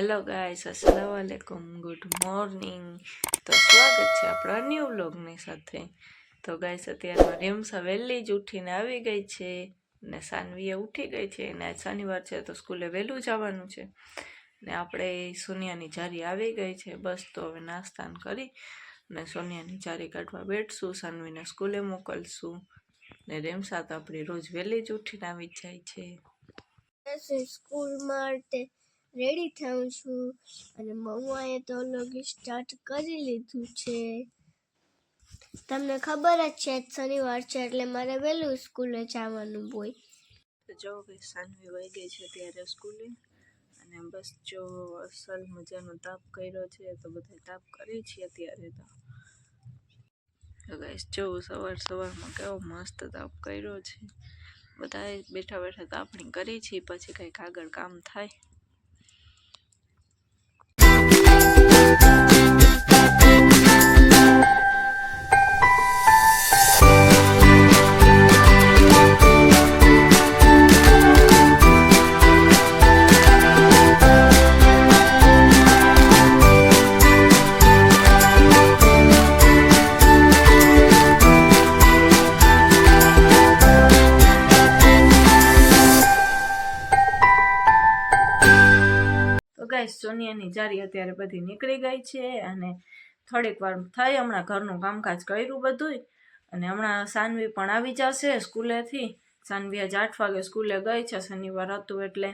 Hello guys અસલામ વાલેકુમ good morning તો સ્વાગત છે આપણા ન્યૂ બ્લોગની સાથે. તો ગાઈસ અત્યારમાં રેમસા વહેલી જ ઉઠીને આવી ગઈ છે ને સાનવીએ ઉઠી ગઈ છે અને આજ શનિવાર છે તો સ્કૂલે વહેલું જવાનું છે. ને આપણે સોનિયાની જારી આવી ગઈ છે. બસ તો હવે નાસ્તાન કરી ને સોનિયાની જારી કાઢવા બેઠશું. સાનવીને સ્કૂલે મોકલશું. ને રેમસા તો આપણી રોજ વહેલી જ ઉઠીને આવી જાય છે. સ્કૂલ માટે રેડી થાઉં છું અને મમ્માએ તો લોગી સ્ટાર્ટ કરી લીધું છે. તમને ખબર જ છે, શનિવાર છે એટલે મારે વહેલું સ્કૂલે જવાનું હોય. જો સાનવી વહી ગઈ છે ત્યારે સ્કૂલે અને બસ જો અસલ મજાનો તાપ કર્યો છે તો બધા તાપ કરીએ છીએ અત્યારે તો. ગાઈસ જો સવાર સવારમાં કેવો મસ્ત તાપ કર્યો છે. બધા બેઠા બેઠા તાપણી કરી છીએ પછી કંઈક આગળ કામ થાય. સોનિયાની જારી અત્યારે બધી નીકળી ગઈ છે અને થોડીક વાર થઈ હમણાં ઘરનું કામકાજ કર્યું બધું અને હમણાં સાનવી પણ આવી જશે સ્કૂલેથી. સાનવી આજ આઠ વાગે સ્કૂલે ગઈ છે શનિવાર હતું એટલે.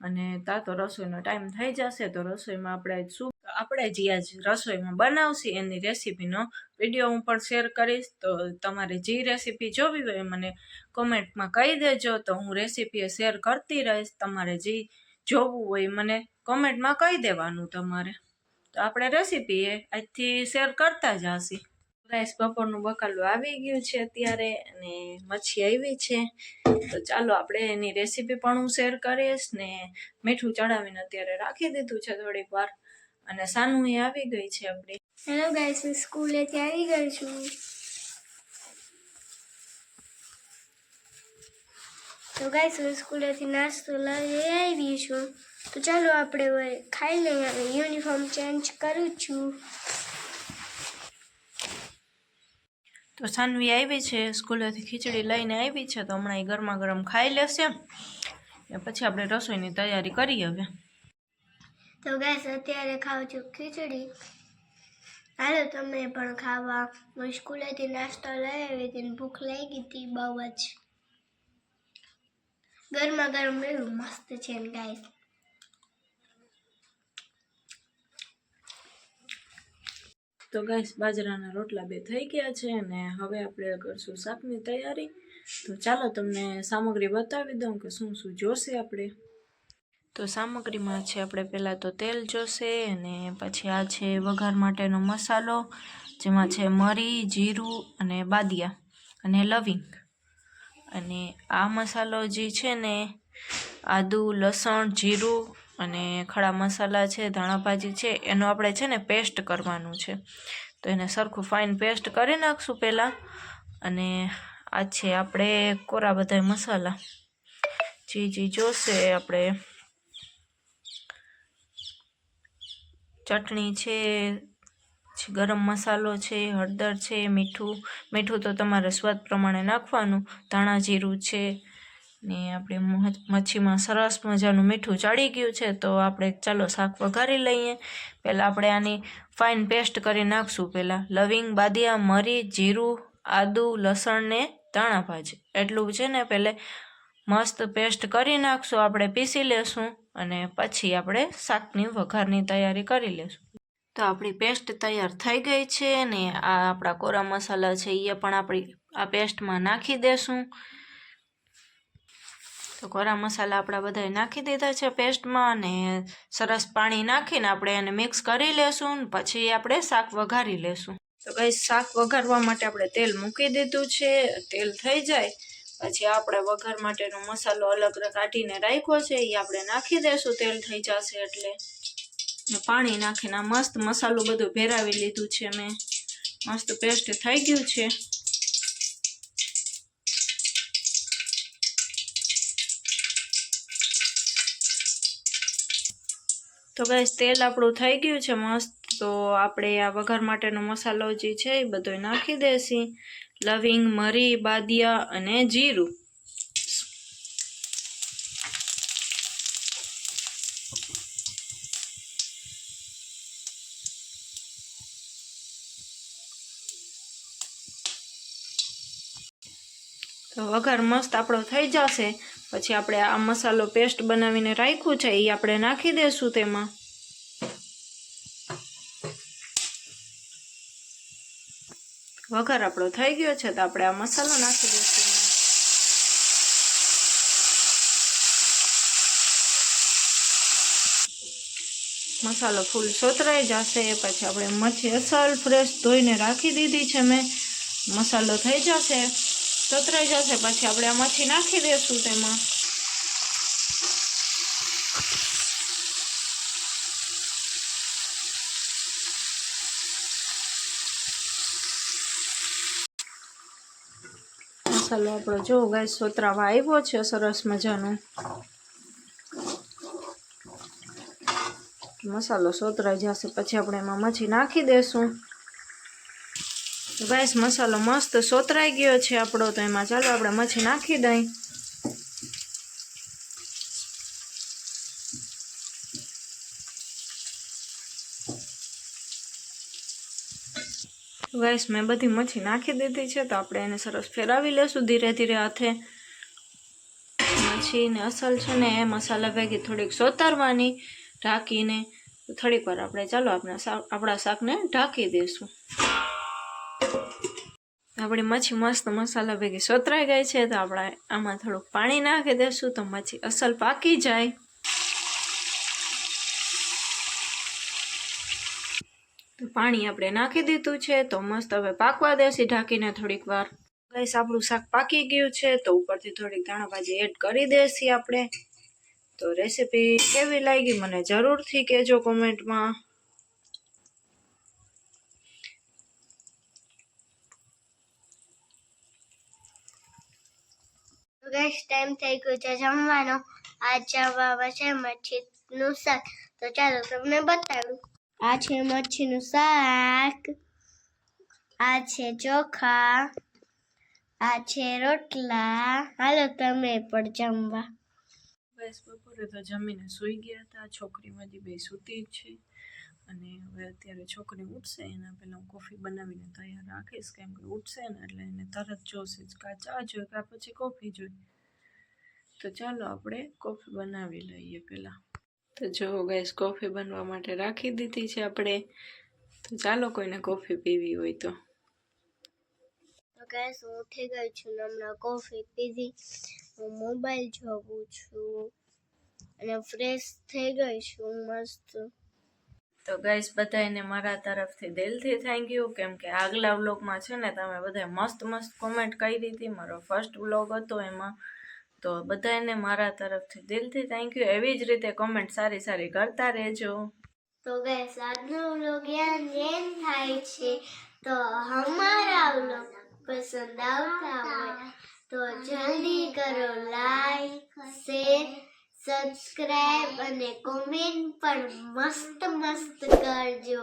અને તા તો રસોઈનો ટાઈમ થઈ જશે તો રસોઈમાં આપણે શું આપણે જે આજ રસોઈમાં બનાવશી. એની રેસીપીનો વીડિયો હું પણ શેર કરીશ. તો તમારે જે રેસીપી જોવી હોય મને કોમેન્ટમાં કહી દેજો. તો હું રેસીપી શેર કરતી રહીશ. તમારે જે જોવું હોય મને કોમેન્ટમાં કહી દેવાનું તમારે. તો આપણે રેસીપી એ આજથી શેર કરતા જ હશી રાઈસ બપોરનું બકાલું આવી ગયું છે અત્યારે અને મચ્છી આવી છે. તો ચાલો આપણે એની રેસીપી પણ હું શેર કરીશ ને મીઠું ચડાવીને અત્યારે રાખી દીધું છે થોડીક વાર અને સાનું એ આવી ગઈ છે આપણી. હેલો ગાઈસ હું સ્કૂલેથી આવી ગઈ છું. તો ગાઈસ હું સ્કૂલેથી નાસ્તો લઈ આવી છું તો ચાલો આપણે હવે ખાઈ લઈએ અને યુનિફોર્મ ચેન્જ કરું છું. તો સાનવી આવી છે સ્કૂલેથી ખીચડી લઈને આવી છે તો હમણાં એ ગરમા ગરમ ખાઈ લેશે. ને પછી આપણે રસોઈની તૈયારી કરીએ હવે. તો ગેસ અત્યારે ખાઉં છું ખીચડી. હાલો તમે પણ ખાવા. હું સ્કૂલેથી નાસ્તો લઈ આવી હતી ભૂખ લાગી હતી બહુ જ. ગરમા ગરમ એવું મસ્ત છે એમ ગાઈસ. તો ગાઈસ, બાજરાના રોટલા બે થઈ ગયા છે અને હવે આપણે કરશું શાકની તૈયારી. તો ચાલો તમને સામગ્રી બતાવી દઉં કે શું શું જોશે આપણે. તો સામગ્રીમાં છે આપણે પહેલાં તો તેલ જોશે અને પછી આ છે વઘાર માટેનો મસાલો, જેમાં છે મરી, જીરું અને બાદિયા અને લવિંગ. અને આ મસાલો જે છે ને, આદુ, લસણ, જીરું અને ખડા મસાલા છે, ધાણા ભાજી છે, એનો આપણે છે ને પેસ્ટ કરવાનું છે. તો એને સરખું ફાઇન પેસ્ટ કરી નાખશું પહેલાં અને આ છે આપણે કોરા બધા મસાલા. જી જી જોશે આપણે ચટણી છે ગરમ મસાલો છે, હળદર છે, મીઠું. મીઠું તો તમારે સ્વાદ પ્રમાણે નાખવાનું. ધાણા જીરું છે ને આપણે મચ્છીમાં સરસ મજાનું મીઠું ચડી ગયું છે, તો આપણે ચાલો શાક વઘારી લઈએ. પહેલાં આપણે આની ફાઇન પેસ્ટ કરી નાખશું પહેલાં. લવિંગ, બાદિયા, મરી, જીરું, આદુ, લસણ ને ધાણા ભાજી. એટલું છે ને પહેલે મસ્ત પેસ્ટ કરી નાખશું, આપણે પીસી લેશું અને પછી આપણે શાકની વઘારની તૈયારી કરી લેશું. તો આપણી પેસ્ટ તૈયાર થઈ ગઈ છે ને આ આપણા કોરા મસાલા છે એ પણ આપણી આ પેસ્ટમાં નાખી દેશું. તો કોરા મસાલા આપણા બધાએ નાખી દીધા છે પેસ્ટમાં અને સરસ પાણી નાખીને આપણે એને મિક્સ કરી લેશું પછી આપણે શાક વઘારી લેશું. તો ભાઈ શાક વઘારવા માટે આપણે તેલ મૂકી દીધું છે, તેલ થઈ જાય. પછી આપણે વઘાર માટેનો મસાલો અલગ કાઢીને રાખ્યો છે એ આપણે નાખી દેશું, તેલ થઈ જશે એટલે. પાણી નાખીને મસ્ત મસાલો બધું ભેરાવી લીધું છે મેં. મસ્ત પેસ્ટ થઈ ગયું છે. તો ગાઈસ, તેલ આપણું થઈ ગયું છે મસ્ત. તો આપણે આ વઘાર માટેનો મસાલો જે છે એ બધો નાખી દેસી લવિંગ, મરી, બાદિયા અને જીરું. તો વઘાર મસ્ત આપણો થઈ જશે. પછી આપણે આ મસાલો પેસ્ટ બનાવીને રાખ્યું છે, એ આપણે નાખી દઈશું તેમાં. વઘાર આપણો થઈ ગયો છે, તો આપણે આ મસાલો નાખી દઈશું મસાલો ફૂલ સોતરાઈ જશે, પછી આપણે મચ્છી અસલ ફ્રેશ ધોઈને રાખી દીધી છે મેં. મસાલો થઈ જશે. સોતરાઈ જશે પછી આપણે આ મચ્છી નાખી દઈશું તેમાં. મસાલો આપણો જો ગાય સોતરાવા આવ્યો છે, સરસ મજાનો. મસાલો સોતરાઈ જશે, પછી આપણે એમાં મચ્છી નાખી દેશું. ગાઈસ, મસાલો મસ્ત સોતરાઈ ગયો છે આપણો, તો એમાં ચાલો આપણે મચ્છી નાખી દઈ. ગાઈસ, મેં બધી મચ્છી નાખી દીધી છે, તો આપણે એને સરસ ફેરવી લેશું ધીરે ધીરે હાથે. મચ્છીને અસલ છે ને, એ મસાલા ભેગી થોડીક સોતરવાની ઢાંકીને થોડીક વાર આપણે ચાલો આપણે આપણા શાકને ઢાંકી દઈશું આપણી મચ્છી મસ્ત મસાલા ભેગી સોતરાઈ ગઈ છે, તો આપણે આમાં થોડુંક પાણી નાખી દઈશું, તો મચ્છી અસલ પાકી જાય. તો પાણી આપણે નાખી દીધું છે, તો મસ્ત હવે પાકવા દેસી ઢાંકીને થોડીક વાર. ગઈસ, આપણું શાક પાકી ગયું છે, તો ઉપરથી થોડીક ધાણાભાજી એડ કરી દેસી આપણે. તો રેસીપી કેવી લાગી, મને જરૂરથી કહેજો કોમેન્ટમાં. ગેસ ટાઈમ થઈ ગયો છે જમવાનો. આ જમવામાં છે મચ્છીનું શાક. તો ચાલો તમને બતાવું. આ છે મચ્છીનું શાક. આ છે ચોખા. આ છે રોટલા. હાલો તમે પણ જમવા. બસ બપોરે તો જમીને સૂઈ ગયા હતા. છોકરી હજી બે સૂતી છે. અને હવે અત્યારે છોકરી ઉઠશે, એના પહેલાં હું કોફી બનાવીને તૈયાર રાખીશ. કેમ કે ઉઠશે ને એટલે એને તરત જોશે જ કાં ચા જોઈએ કાં પછી કોફી જોઈએ. તો ચાલો આપણે કોફી બનાવી લઈએ પહેલાં. તો જો ગેસ કોફી બનવા માટે રાખી દીધી છે આપણે. તો ચાલો કોઈને કોફી પીવી હોય તો. ગેસ હું ઉઠી ગઈ છું હમણાં કોફી પીધી. હું મોબાઈલ જોઉં છું. અને ફ્રેશ થઈ ગઈ છું, મસ્ત. તો ગાઈસ બધાને મારા તરફથી દિલથી થેન્ક યુ કેમ કે આગલા વ્લોગમાં છે ને, તમે બધાએ મસ્ત મસ્ત કોમેન્ટ કરી હતી. મારો ફર્સ્ટ વ્લોગ હતો એમાં. તો બધાને મારા તરફથી દિલથી થેન્ક યુ એવી જ રીતે કોમેન્ટ સારી સારી કરતા રહેજો. તો ગાઈસ આજનો વ્લોગ યાર થાય છે, તો અમારા વ્લોગ પસંદ આવતા હોય, તો જલ્દી કરો લાઈક શેર સબસ્ક્રાઇબ અને કોમેન્ટ પણ મસ્ત મસ્ત કરજો.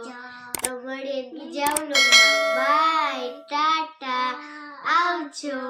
તો મળીએ બીજા વ્લોગમાં બાય ટાટા આવજો.